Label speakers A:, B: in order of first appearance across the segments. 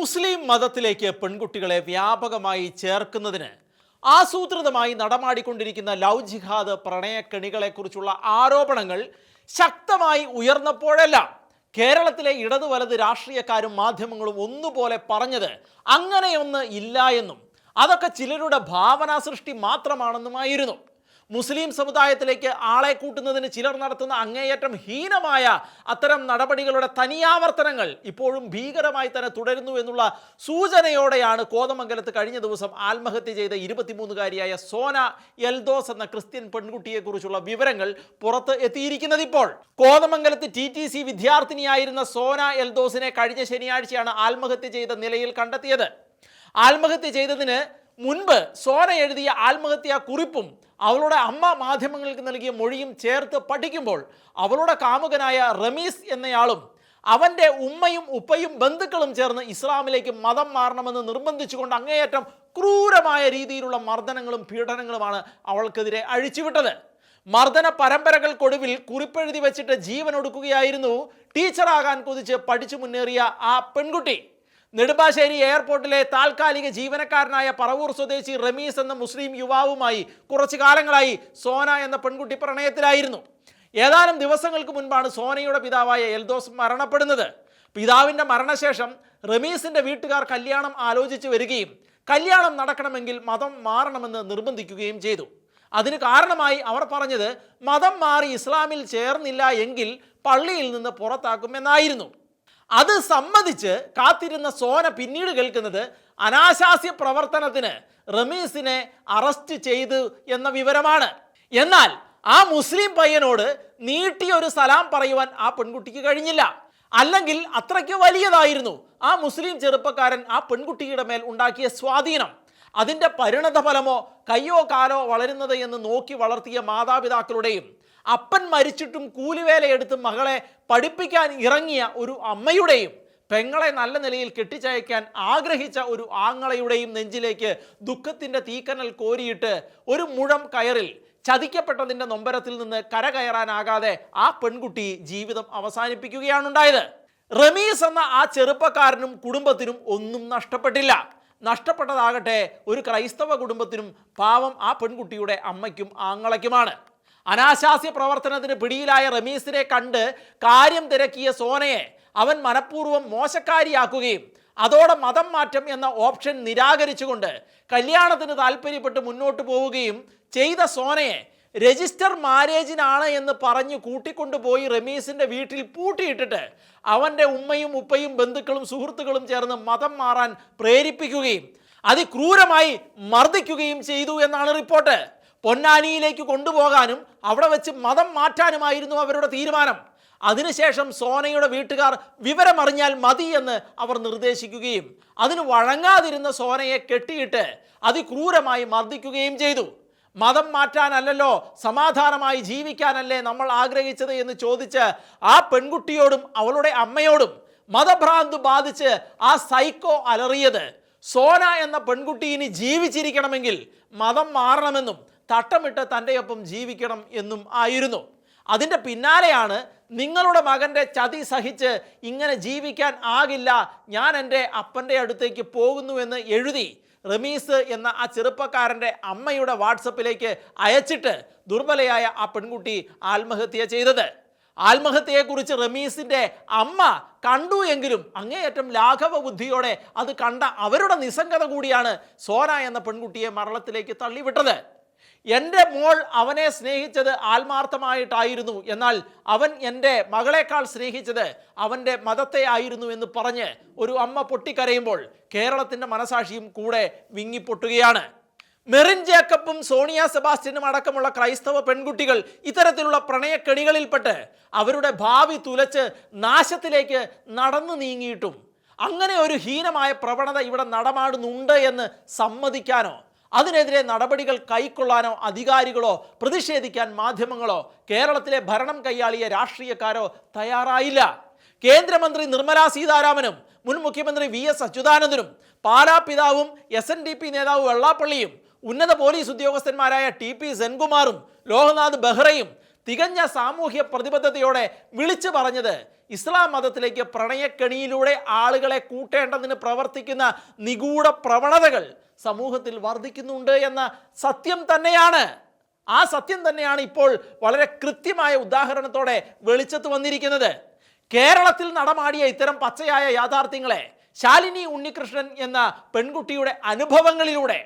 A: മുസ്ലിം മതത്തിലേക്ക് പെൺകുട്ടികളെ വ്യാപകമായി ചേർക്കുന്നതിന് ആസൂത്രിതമായി നടമാടിക്കൊണ്ടിരിക്കുന്ന ലവ് ജിഹാദ് പ്രണയക്കെണികളെക്കുറിച്ചുള്ള ആരോപണങ്ങൾ ശക്തമായി ഉയർന്നപ്പോഴെല്ലാം കേരളത്തിലെ ഇടതു വലത് രാഷ്ട്രീയക്കാരും മാധ്യമങ്ങളും ഒന്നുപോലെ പറഞ്ഞത് അങ്ങനെയൊന്ന് ഇല്ല എന്നും അതൊക്കെ ചിലരുടെ ഭാവനാ സൃഷ്ടി മാത്രമാണെന്നുമായിരുന്നു. മുസ്ലിം സമുദായത്തിലേക്ക് ആളെ കൂട്ടുന്നതിന് ചിലർ നടത്തുന്ന അങ്ങേയറ്റം ഹീനമായ അത്തരം നടപടികളുടെ തനിയാവർത്തനങ്ങൾ ഇപ്പോഴും ഭീകരമായി തന്നെ തുടരുന്നു എന്നുള്ള സൂചനയോടെയാണ് കോതമംഗലത്ത് കഴിഞ്ഞ ദിവസം ആത്മഹത്യ ചെയ്ത ഇരുപത്തിമൂന്നുകാരിയായ സോന എൽദോസ് എന്ന ക്രിസ്ത്യൻ പെൺകുട്ടിയെക്കുറിച്ചുള്ള വിവരങ്ങൾ പുറത്ത് എത്തിയിരിക്കുന്നത് ഇപ്പോൾ. കോതമംഗലത്ത് ടി ടി സി വിദ്യാർത്ഥിനിയായിരുന്ന സോന എൽദോസിനെ കഴിഞ്ഞ ശനിയാഴ്ചയാണ് ആത്മഹത്യ ചെയ്ത നിലയിൽ കണ്ടെത്തിയത്. ആത്മഹത്യ ചെയ്തതിന് മുൻപ് സോന എഴുതിയ ആത്മഹത്യാ കുറിപ്പും അവളുടെ അമ്മ മാധ്യമങ്ങൾക്ക് നൽകിയ മൊഴിയും ചേർത്ത് പഠിക്കുമ്പോൾ അവളുടെ കാമുകനായ റമീസ് എന്നയാളും അവന്റെ ഉമ്മയും ഉപ്പയും ബന്ധുക്കളും ചേർന്ന് ഇസ്ലാമിലേക്ക് മതം മാറണമെന്ന് നിർബന്ധിച്ചുകൊണ്ട് അങ്ങേയറ്റം ക്രൂരമായ രീതിയിലുള്ള മർദ്ദനങ്ങളും പീഡനങ്ങളുമാണ് അവൾക്കെതിരെ അഴിച്ചുവിട്ടത്. മർദ്ദന പരമ്പരകൾക്കൊടുവിൽ കുറിപ്പെഴുതി വെച്ചിട്ട് ജീവൻ ഒടുക്കുകയായിരുന്നു. ടീച്ചറാകാൻ കൊതിച്ച് പഠിച്ചു മുന്നേറിയ ആ പെൺകുട്ടി. നെടുമ്പാശ്ശേരി എയർപോർട്ടിലെ താൽക്കാലിക ജീവനക്കാരനായ പറവൂർ സ്വദേശി റമീസ് എന്ന മുസ്ലിം യുവാവുമായി കുറച്ചു കാലങ്ങളായി സോന എന്ന പെൺകുട്ടി പ്രണയത്തിലായിരുന്നു. ഏതാനും ദിവസങ്ങൾക്ക് മുൻപാണ് സോനയുടെ പിതാവായ എൽദോസ് മരണപ്പെടുന്നത്. പിതാവിന്റെ മരണശേഷം റമീസിന്റെ വീട്ടുകാർ കല്യാണം ആലോചിച്ച് വരികയും കല്യാണം നടക്കണമെങ്കിൽ മതം മാറണമെന്ന് നിർബന്ധിക്കുകയും ചെയ്തു. അതിന് കാരണമായി അവർ പറഞ്ഞത് മതം മാറി ഇസ്ലാമിൽ ചേർന്നില്ല എങ്കിൽ പള്ളിയിൽ നിന്ന് പുറത്താക്കുമെന്നായിരുന്നു. അത് സമ്മതിച്ച് കാത്തിരുന്ന സോന പിന്നീട് കേൾക്കുന്നത് അനാശാസ്യ പ്രവർത്തനത്തിന് റമീസിനെ അറസ്റ്റ് ചെയ്തു എന്ന വിവരമാണ്. എന്നാൽ ആ മുസ്ലിം പയ്യനോട് നീട്ടിയൊരു സലാം പറയുവാൻ ആ പെൺകുട്ടിക്ക് കഴിഞ്ഞില്ല. അല്ലെങ്കിൽ അത്രയ്ക്ക് വലിയതായിരുന്നു ആ മുസ്ലിം ചെറുപ്പക്കാരൻ ആ പെൺകുട്ടിയുടെ മേൽ ഉണ്ടാക്കിയ സ്വാധീനം. അതിന്റെ പരിണത ഫലമോ കയ്യോ കാലോ വളരുന്നത് എന്ന് നോക്കി വളർത്തിയ മാതാപിതാക്കളുടെയും അപ്പൻ മരിച്ചിട്ടും കൂലിവേലയെടുത്ത് മകളെ പഠിപ്പിക്കാൻ ഇറങ്ങിയ ഒരു അമ്മയുടെയും പെങ്ങളെ നല്ല നിലയിൽ കെട്ടിച്ചയക്കാൻ ആഗ്രഹിച്ച ഒരു ആങ്ങളയുടെയും നെഞ്ചിലേക്ക് ദുഃഖത്തിന്റെ തീക്കനൽ കോരിയിട്ട് ഒരു മുഴം കയറിൽ ചതിക്കപ്പെട്ടതിന്റെ നൊമ്പരത്തിൽ നിന്ന് കരകയറാനാകാതെ ആ പെൺകുട്ടി ജീവിതം അവസാനിപ്പിക്കുകയാണുണ്ടായത്. റമീസ് എന്ന ആ ചെറുപ്പക്കാരനും കുടുംബത്തിനും ഒന്നും നഷ്ടപ്പെട്ടില്ല. നഷ്ടപ്പെട്ടതാകട്ടെ ഒരു ക്രൈസ്തവ കുടുംബത്തിനും പാവം ആ പെൺകുട്ടിയുടെ അമ്മയ്ക്കും ആങ്ങളയ്ക്കുമാണ്. അനാശാസ്യ പ്രവർത്തനത്തിന് പിടിയിലായ റമീസിനെ കണ്ട് കാര്യം തിരക്കിയ സോനയെ അവൻ മനഃപൂർവം മോശക്കാരിയാക്കുകയും അതോടെ മതം മാറ്റം എന്ന ഓപ്ഷൻ നിരാകരിച്ചുകൊണ്ട് കല്യാണത്തിന് താല്പര്യപ്പെട്ട് മുന്നോട്ട് പോവുകയും ചെയ്ത സോനയെ രജിസ്റ്റർ മാരേജിനാണ് എന്ന് പറഞ്ഞ് കൂട്ടിക്കൊണ്ടുപോയി റമീസിന്റെ വീട്ടിൽ പൂട്ടിയിട്ടിട്ട് അവന്റെ ഉമ്മയും ഉപ്പയും ബന്ധുക്കളും സുഹൃത്തുക്കളും ചേർന്ന് മതം മാറാൻ പ്രേരിപ്പിക്കുകയും അതിക്രൂരമായി മർദ്ദിക്കുകയും ചെയ്തു എന്നാണ് റിപ്പോർട്ട്. പൊന്നാനിയിലേക്ക് കൊണ്ടുപോകാനും അവിടെ വെച്ച് മതം മാറ്റാനുമായിരുന്നു അവരുടെ തീരുമാനം. അതിനുശേഷം സോനയുടെ വീട്ടുകാർ വിവരമറിഞ്ഞാൽ മതി എന്ന് അവർ നിർദ്ദേശിക്കുകയും അതിന് വഴങ്ങാതിരുന്ന സോനയെ കെട്ടിയിട്ട് അതിക്രൂരമായി മർദ്ദിക്കുകയും ചെയ്തു. മതം മാറ്റാനല്ലല്ലോ സമാധാനമായി ജീവിക്കാനല്ലേ നമ്മൾ ആഗ്രഹിച്ചത് എന്ന് ചോദിച്ച് ആ പെൺകുട്ടിയോടും അവളുടെ അമ്മയോടും മതഭ്രാന്ത് ബാധിച്ച് ആ സൈക്കോ അലറിയത്. സോന എന്ന പെൺകുട്ടി ഇനി ജീവിച്ചിരിക്കണമെങ്കിൽ മതം മാറണമെന്നും തട്ടമിട്ട് തന്റെയൊപ്പം ജീവിക്കണം എന്നും ആയിരുന്നു. അതിന്റെ പിന്നാലെയാണ് നിങ്ങളുടെ മകന്റെ ചതി സഹിച്ച് ഇങ്ങനെ ജീവിക്കാൻ ആകില്ല ഞാൻ എന്റെ അപ്പന്റെ അടുത്തേക്ക് പോകുന്നുവെന്ന് എഴുതി റമീസ് എന്ന ആ ചെറുപ്പക്കാരന്റെ അമ്മയുടെ വാട്സപ്പിലേക്ക് അയച്ചിട്ട് ദുർബലയായ ആ പെൺകുട്ടി ആത്മഹത്യ ചെയ്തത്. ആത്മഹത്യയെക്കുറിച്ച് റമീസിന്റെ അമ്മ കണ്ടു എങ്കിലും അങ്ങേയറ്റം ലാഘവ ബുദ്ധിയോടെ അത് കണ്ട അവരുടെ നിസ്സംഗത കൂടിയാണ് സോന എന്ന പെൺകുട്ടിയെ മരണത്തിലേക്ക് തള്ളിവിട്ടത്. എന്റെ മോൾ അവനെ സ്നേഹിച്ചത് ആത്മാർത്ഥമായിട്ടായിരുന്നു. എന്നാൽ അവൻ എന്റെ മകളെക്കാൾ സ്നേഹിച്ചത് അവന്റെ മതത്തെ ആയിരുന്നു എന്ന് പറഞ്ഞ് ഒരു അമ്മ പൊട്ടിക്കരയുമ്പോൾ കേരളത്തിന്റെ മനസാക്ഷിയും കൂടെ വിങ്ങിപ്പൊട്ടുകയാണ്. മെറിൻ ജേക്കബും സോണിയ സെബാസ്റ്റ്യനും അടക്കമുള്ള ക്രൈസ്തവ പെൺകുട്ടികൾ ഇത്തരത്തിലുള്ള പ്രണയക്കെണികളിൽപ്പെട്ട് അവരുടെ ഭാവി തുലച്ച് നാശത്തിലേക്ക് നടന്നു നീങ്ങിയിട്ടും. അങ്ങനെ ഒരു ഹീനമായ പ്രവണത ഇവിടെ നടമാടുന്നുണ്ട് എന്ന് സമ്മതിക്കാനോ അതിനെതിരെ നടപടികൾ കൈക്കൊള്ളാനോ അധികാരികളോ പ്രതിഷേധിക്കാൻ മാധ്യമങ്ങളോ കേരളത്തിലെ ഭരണം കൈയാളിയ രാഷ്ട്രീയക്കാരോ തയ്യാറായില്ല. കേന്ദ്രമന്ത്രി നിർമ്മലാ സീതാരാമനും മുൻ മുഖ്യമന്ത്രി വി എസ് അച്യുതാനന്ദനും പാലാ പിതാവും എസ് എൻ ഡി പി നേതാവ് വെള്ളാപ്പള്ളിയും ഉന്നത പോലീസ് ഉദ്യോഗസ്ഥന്മാരായ ടി പി സെൻകുമാറും ലോക്നാഥ് ബെഹ്റയും തികഞ്ഞ സാമൂഹ്യ പ്രതിബദ്ധതയോടെ വിളിച്ചു പറഞ്ഞത് ഇസ്ലാം മതത്തിലേക്ക് പ്രണയക്കെണിയിലൂടെ ആളുകളെ കൂട്ടേണ്ടതിന് പ്രവർത്തിക്കുന്ന നിഗൂഢ പ്രവണതകൾ സമൂഹത്തിൽ വർദ്ധിക്കുന്നുണ്ട് എന്ന സത്യം തന്നെയാണ്. ആ സത്യം തന്നെയാണ് ഇപ്പോൾ വളരെ കൃത്യമായ ഉദാഹരണത്തോടെ വെളിച്ചത്ത് വന്നിരിക്കുന്നത്. കേരളത്തിൽ നടമാടിയ ഇത്തരം പച്ചയായ യാഥാർത്ഥ്യങ്ങളെ ശാലിനി ഉണ്ണികൃഷ്ണൻ എന്ന പെൺകുട്ടിയുടെ അനുഭവങ്ങളിലൂടെ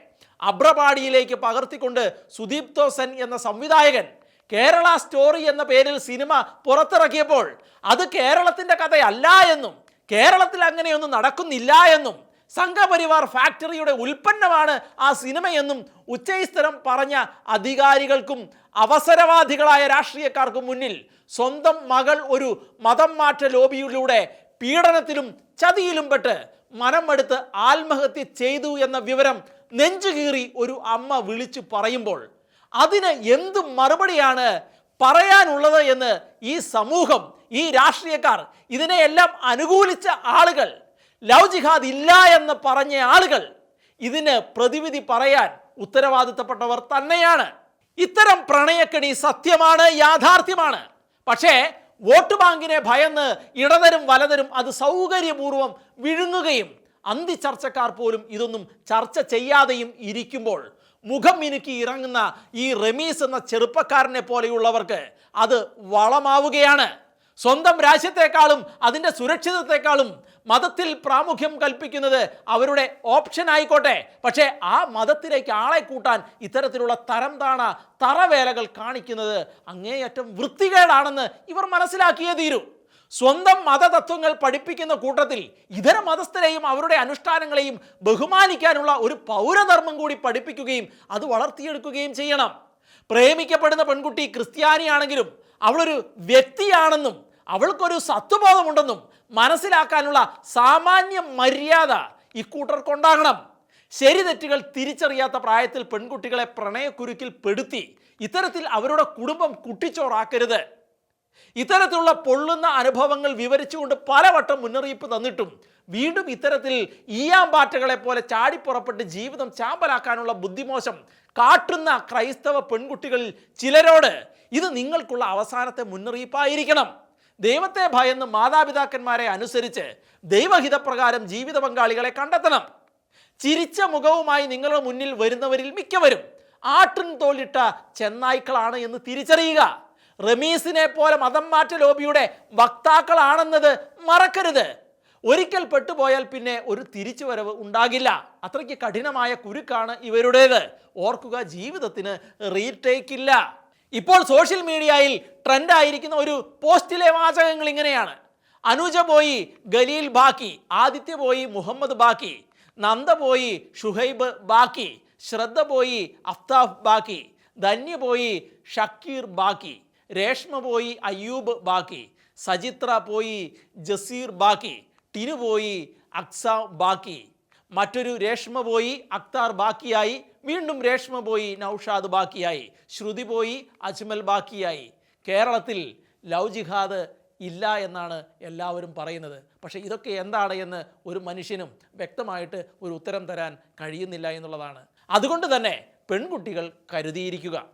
A: അബ്രപാടിയിലേക്ക് പകർത്തിക്കൊണ്ട് സുദീപ് തോസൻ എന്ന സംവിധായകൻ കേരള സ്റ്റോറി എന്ന പേരിൽ സിനിമ പുറത്തിറക്കിയപ്പോൾ അത് കേരളത്തിന്റെ കഥയല്ല എന്നും കേരളത്തിൽ അങ്ങനെയൊന്നും നടക്കുന്നില്ല എന്നും സംഘപരിവാർ ഫാക്ടറിയുടെ ഉൽപ്പന്നമാണ് ആ സിനിമയെന്നും ഉച്ചൈസ്തരം പറഞ്ഞ അധികാരികൾക്കും അവസരവാദികളായ രാഷ്ട്രീയക്കാർക്കും മുന്നിൽ സ്വന്തം മകൾ ഒരു മതം മാറ്റ ലോബിയിലൂടെ പീഡനത്തിലും ചതിയിലും പെട്ട് മനമെടുത്ത് ആത്മഹത്യ ചെയ്തു എന്ന വിവരം നെഞ്ചുകീറി ഒരു അമ്മ വിളിച്ചു പറയുമ്പോൾ അതിന് എന്ത് മറുപടിയാണ് പറയാനുള്ളത് എന്ന് ഈ സമൂഹം ഈ രാഷ്ട്രീയക്കാർ ഇതിനെയെല്ലാം അനുകൂലിച്ച ആളുകൾ ലവ് ജിഹാദ് ഇല്ല എന്ന് പറഞ്ഞ ആളുകൾ ഇതിന് പ്രതിവിധി പറയാൻ ഉത്തരവാദിത്തപ്പെട്ടവർ തന്നെയാണ്. ഇത്തരം പ്രണയക്കെണി സത്യമാണ് യാഥാർത്ഥ്യമാണ്. പക്ഷേ വോട്ട് ബാങ്കിനെ ഭയന്ന് ഇടതരും വലതരും അത് സൗകര്യപൂർവം വിഴുങ്ങുകയും അന്തി ചർച്ചക്കാർ പോലും ഇതൊന്നും ചർച്ച ചെയ്യാതെയും ഇരിക്കുമ്പോൾ മുഖം മിനുക്കി ഇറങ്ങുന്ന ഈ റമീസ് എന്ന ചെറുപ്പക്കാരനെ പോലെയുള്ളവർക്ക് അത് വളമാവുകയാണ്. സ്വന്തം രാജ്യത്തെക്കാളും അതിന്റെ സുരക്ഷിതത്തെക്കാളും മതത്തിൽ പ്രാമുഖ്യം കൽപ്പിക്കുന്നത് അവരുടെ ഓപ്ഷൻ ആയിക്കോട്ടെ. പക്ഷേ ആ മതത്തിലേക്ക് ആളെ കൂട്ടാൻ ഇത്തരത്തിലുള്ള തരം താണ തറവേലകൾ കാണിക്കുന്നത് അങ്ങേയറ്റം വൃത്തികേടാണെന്ന് ഇവർ മനസ്സിലാക്കിയേ തീരൂ. സ്വന്തം മതതത്വങ്ങൾ പഠിപ്പിക്കുന്ന കൂട്ടത്തിൽ ഇതര മതസ്ഥരെയും അവരുടെ അനുഷ്ഠാനങ്ങളെയും ബഹുമാനിക്കാനുള്ള ഒരു പൗരധർമ്മം കൂടി പഠിപ്പിക്കുകയും അത് വളർത്തിയെടുക്കുകയും ചെയ്യണം. പ്രേമിക്കപ്പെടുന്ന പെൺകുട്ടി ക്രിസ്ത്യാനിയാണെങ്കിലും അവളൊരു വ്യക്തിയാണെന്നും അവൾക്കൊരു സത്വബോധമുണ്ടെന്നും മനസ്സിലാക്കാനുള്ള സാമാന്യ മര്യാദ ഇക്കൂട്ടർക്കുണ്ടാകണം ശരി തെറ്റുകൾ തിരിച്ചറിയാത്ത പ്രായത്തിൽ പെൺകുട്ടികളെ പ്രണയക്കുരുക്കിൽ പെടുത്തി ഇത്തരത്തിൽ അവരുടെ കുടുംബം കുട്ടിച്ചോറാക്കരുത്. ഇത്തരത്തിലുള്ള പൊള്ളുന്ന അനുഭവങ്ങൾ വിവരിച്ചുകൊണ്ട് പലവട്ടം മുന്നറിയിപ്പ് തന്നിട്ടും വീണ്ടും ഇത്തരത്തിൽ ഈയാമ്പാറ്റകളെ പോലെ ചാടിപ്പുറപ്പെട്ട് ജീവിതം ചാമ്പലാക്കാനുള്ള ബുദ്ധിമോശം കാട്ടുന്ന ക്രൈസ്തവ പെൺകുട്ടികളിൽ ചിലരോട് ഇത് നിങ്ങൾക്കുള്ള അവസാനത്തെ മുന്നറിയിപ്പായിരിക്കണം. ദൈവത്തെ ഭയന്ന് മാതാപിതാക്കന്മാരെ അനുസരിച്ച് ദൈവഹിതപ്രകാരം ജീവിത പങ്കാളികളെ കണ്ടെത്തണം. ചിരിച്ച മുഖവുമായി നിങ്ങളുടെ മുന്നിൽ വരുന്നവരിൽ മിക്കവരും ആട്ടിൻ തോലിട്ട ചെന്നായ്ക്കളാണ് എന്ന് തിരിച്ചറിയുക. റമീസിനെ പോലെ മതം മാറ്റ ലോബിയുടെ വക്താക്കളാണെന്നത് മറക്കരുത്. ഒരിക്കൽ പെട്ടുപോയാൽ പിന്നെ ഒരു തിരിച്ചുവരവ് ഉണ്ടാകില്ല. അത്രയ്ക്ക് കഠിനമായ കുരുക്കാണ് ഇവരുടേത്. ഓർക്കുക ജീവിതത്തിന് റീടേക്ക് ഇല്ല ഇപ്പോൾ സോഷ്യൽ മീഡിയയിൽ ട്രെൻഡായിരിക്കുന്ന ഒരു പോസ്റ്റിലെ വാചകങ്ങൾ ഇങ്ങനെയാണ്. അനുജ പോയി ഗലീൽ ബാക്കി ആദിത്യ പോയി മുഹമ്മദ് ബാക്കി നന്ദ പോയി ഷുഹൈബ് ബാക്കി ശ്രദ്ധ പോയി അഫ്താഫ് ബാക്കി ധന്യ പോയി ഷക്കീർ ബാക്കി. രേഷ്മ പോയി അയ്യൂബ് ബാക്കി. സജിത്ര പോയി ജസീർ ബാക്കി. ടിനു പോയി അക്സ ബാക്കി. മറ്റൊരു രേഷ്മ പോയി അക്താർ ബാക്കിയായി. വീണ്ടും രേഷ്മ പോയി നൌഷാദ് ബാക്കിയായി. ശ്രുതി പോയി അജ്മൽ ബാക്കിയായി. കേരളത്തിൽ ലവ് ജിഹാദ് ഇല്ല എന്നാണ് എല്ലാവരും പറയുന്നത്. പക്ഷേ ഇതൊക്കെ എന്താണ് എന്ന് ഒരു മനുഷ്യനും വ്യക്തമായിട്ട് ഒരു ഉത്തരം തരാൻ കഴിയുന്നില്ല എന്നുള്ളതാണ്. അതുകൊണ്ട് തന്നെ പെൺകുട്ടികൾ കരുതിയിരിക്കുക.